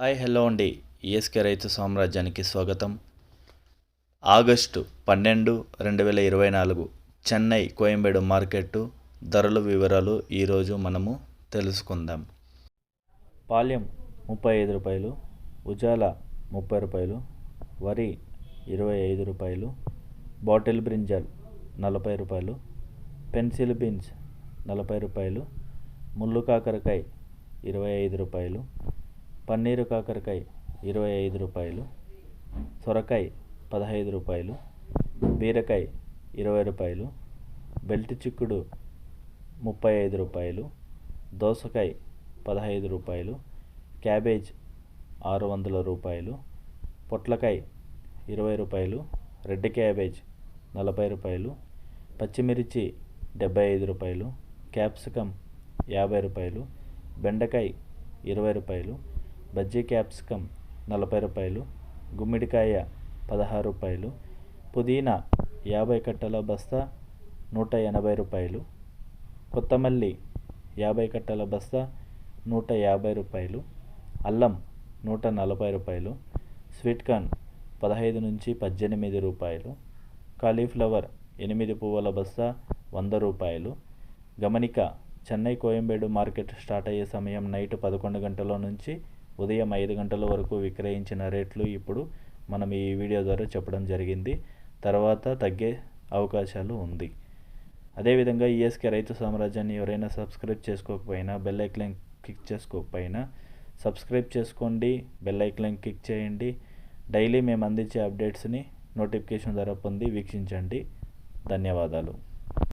Hi hello అండి. ESK రైతు సామ్రాజ్యానికి స్వాగతం. ఆగస్టు పన్నెండు రెండు వేల ఇరవై నాలుగు చెన్నై కోయంబేడు మార్కెట్టు ధరల వివరాలు ఈరోజు మనము తెలుసుకుందాం. పాల్యం ముప్పై ఐదు రూపాయలు ఉజాల ముప్పై రూపాయలు వరి ఇరవై ఐదు రూపాయలు బాటిల్ బ్రింజాల్ నలభై రూపాయలు పెన్సిల్ బీన్స్ నలభై రూపాయలు ముళ్ళు కాకరకాయ ఇరవై ఐదు రూపాయలు పన్నీరు కాకరకాయ ఇరవై ఐదు రూపాయలు సొరకాయ పదహైదు రూపాయలు బీరకాయ ఇరవై రూపాయలు బెల్ట్ చిక్కుడు ముప్పై ఐదు రూపాయలు దోసకాయ పదహైదు రూపాయలు క్యాబేజ్ ఆరు వందల రూపాయలు పొట్లకాయ ఇరవై రూపాయలు రెడ్ క్యాబేజ్ నలభై రూపాయలు పచ్చిమిర్చి డెబ్బై ఐదు రూపాయలు క్యాప్సికమ్ యాభై రూపాయలు బెండకాయ ఇరవై రూపాయలు బజ్జీ క్యాప్సికం నలభై రూపాయలు గుమ్మిడికాయ పదహారు రూపాయలు పుదీనా యాభై కట్టల బస్తా నూట ఎనభై రూపాయలు కొత్తమల్లి యాభై కట్టల బస్తా నూట యాభై రూపాయలు అల్లం నూట నలభై రూపాయలు స్వీట్ కార్న్ పదహైదు నుంచి పద్దెనిమిది రూపాయలు కాలీఫ్లవర్ ఎనిమిది పువ్వుల బస్తా వంద రూపాయలు గమనిక చెన్నై కోయంబేడు మార్కెట్ స్టార్ట్ అయ్యే సమయం నైట్ పదకొండు గంటల నుంచి ఉదయం ఐదు గంటల వరకు విక్రయించిన రేట్లు ఇప్పుడు మనం ఈ వీడియో ద్వారా చెప్పడం జరిగింది. తర్వాత తగ్గే అవకాశాలు ఉంది. అదేవిధంగా ఈఎస్కే రైతు సామ్రాజ్యాన్ని ఎవరైనా సబ్స్క్రైబ్ చేసుకోకపోయినా బెల్ క్లిక్ చేసుకోకపోయినా సబ్స్క్రైబ్ చేసుకోండి బెల్ క్లిక్ చేయండి. డైలీ మేము అందించే అప్డేట్స్ని నోటిఫికేషన్ ద్వారా పొంది వీక్షించండి. ధన్యవాదాలు.